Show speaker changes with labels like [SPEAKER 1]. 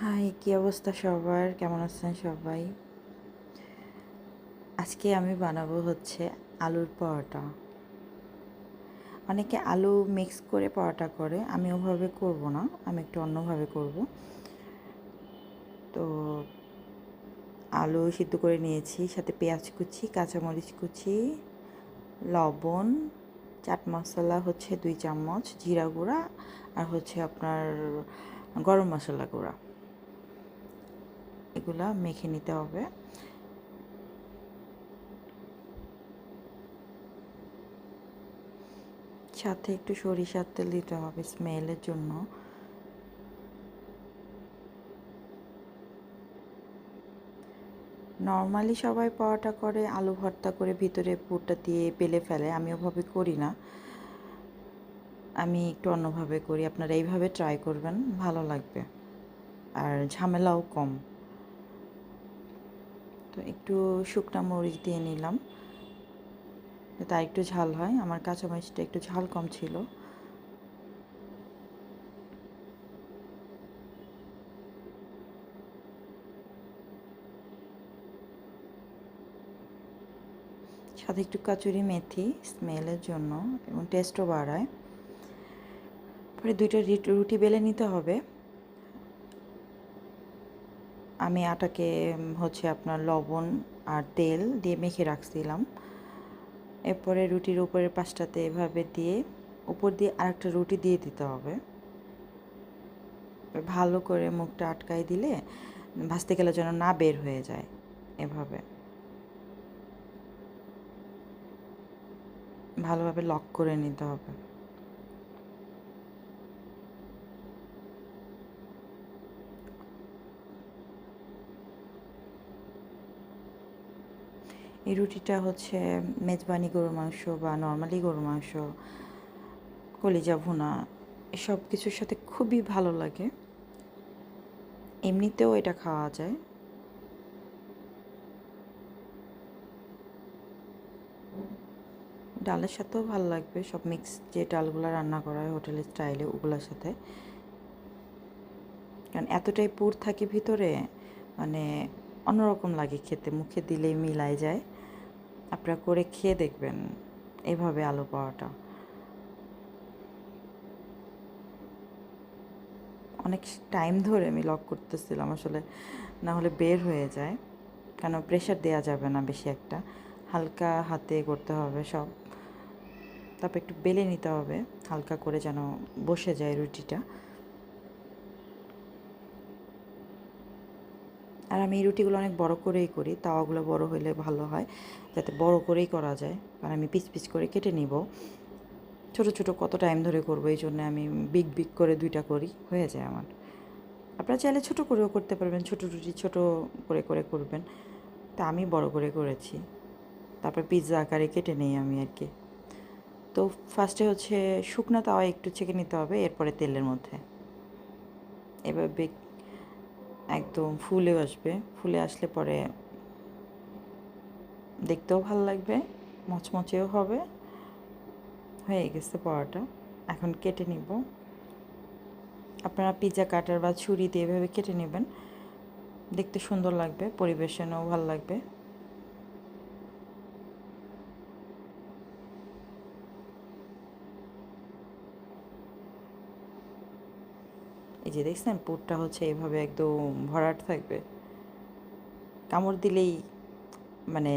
[SPEAKER 1] High, কী অবস্থা সবার? কেমন আছেন সবাই? আজকে আমি বানাবো হচ্ছে আলুর পরোটা। অনেকে আলু মিক্স করে পরোটা করে, আমি ওভাবে করব না, আমি একটু অন্যভাবে করব। তো আলু সিদ্ধ করে নিয়েছি, সাথে পেঁয়াজ কুচি, কাঁচামরিচ কুচি, লবণ, চাট মশলা হচ্ছে দুই চামচ, জিরা গুঁড়া, আর হচ্ছে আপনার গরম মশলা গুঁড়া। এগুলা মেখে নিতে হবে। সাথে একটু সরিষার তেল দিতে হবে স্মেলের জন্য। নর্মালি সবাই পরোটা করে, আলু ভর্তা করে ভিতরে পুরটা দিয়ে পেলে ফেলে আমি ওভাবে করি না। আমি একটু অন্যভাবে করি, আপনারা এইভাবে ট্রাই করবেন, ভালো লাগবে। আর ঝামেলাও কম। তো একটু শুকনো মরিচ দিয়ে নিলাম। তার একটু ঝাল হয়। আমার কাঁচা মরিচটা একটু ঝাল কম ছিল। সাথে একটু কাচুরি মেথি স্মেলের জন্য এবং টেস্টও বাড়ায়। পরে দুইটা রুটি বেলে নিতে হবে। আমি আটাকে হচ্ছে আপনার লবণ আর তেল দিয়ে মেখে রাখছিলাম। এরপরে রুটির উপরের পাশটাতে এভাবে দিয়ে উপর দিয়ে আরেকটা রুটি দিয়ে দিতে হবে। ভালো করে মুখটা আটকাই দিলে ভাজতে গেলে যেন না বের হয়ে যায় এভাবে। ভালোভাবে লক করে নিতে হবে। এই রুটিটা হচ্ছে মেজবানি গরুর মাংস বা নর্মালি গরুর মাংস, কলিজা ভুনা, এসব কিছুর সাথে খুবই ভালো লাগে। এমনিতেও এটা খাওয়া যায়। ডালের সাথেও ভালো লাগবে, সব মিক্স যে ডালগুলো রান্না করা হয় হোটেলের স্টাইলে ওগুলোর সাথে। কারণ এতটাই পুর থাকে ভিতরে মানে অন্যরকম লাগে খেতে, মুখে দিলেই মিলাই যায়। আপনারা করে খেয়ে দেখবেন এভাবে আলু পাওয়াটা। অনেক টাইম ধরে আমি লক করতেছিলাম, আসলে না হলে বের হয়ে যায়। কেন? প্রেশার দেওয়া যাবে না বেশি একটা। হালকা হাতে করতে হবে সব। তারপর একটু বেলে নিতে হবে, হালকা করে যেন বসে যায় রুটিটা। আর আমি এই রুটিগুলো অনেক বড় করেই করি তাওয়াগুলো বড় হলে ভালো হয়, যাতে বড় করেই করা যায়। কারণ আমি পিস পিস করে কেটে নিব। ছোট ছোট কত টাইম ধরে করব, এই জন্য আমি বিগ বিগ করে দুইটা করি, হয়ে যায় আমার। আপনারা চাইলে ছোট করেও করতে পারবেন, ছোট রুটি ছোট করে করে করবেন। তা আমি বড় করে করেছি। তারপর পিৎজা আকারে কেটে নেই আমি আর কি। তো ফার্স্টে হচ্ছে শুকনো তাওয়া একটু ছেঁকে নিতে হবে, এরপরে তেলের মধ্যে। এবার এভাবে একদম ফুলে আসবে। ফুলে আসলে পরে দেখতেও ভালো লাগবে, মচমচেও হবে। হয়ে গেছে পরোটা। এখন কেটে নিব। আপনারা পিজা কাটার বা ছুরি দিয়ে এভাবে কেটে নেবেন। দেখতে সুন্দর লাগবে, পরিবেশনও ভালো লাগবে। এই যে দেখছেন পুরটা হচ্ছে এভাবে একদম ভরাট থাকবে। কামড় দিলেই মানে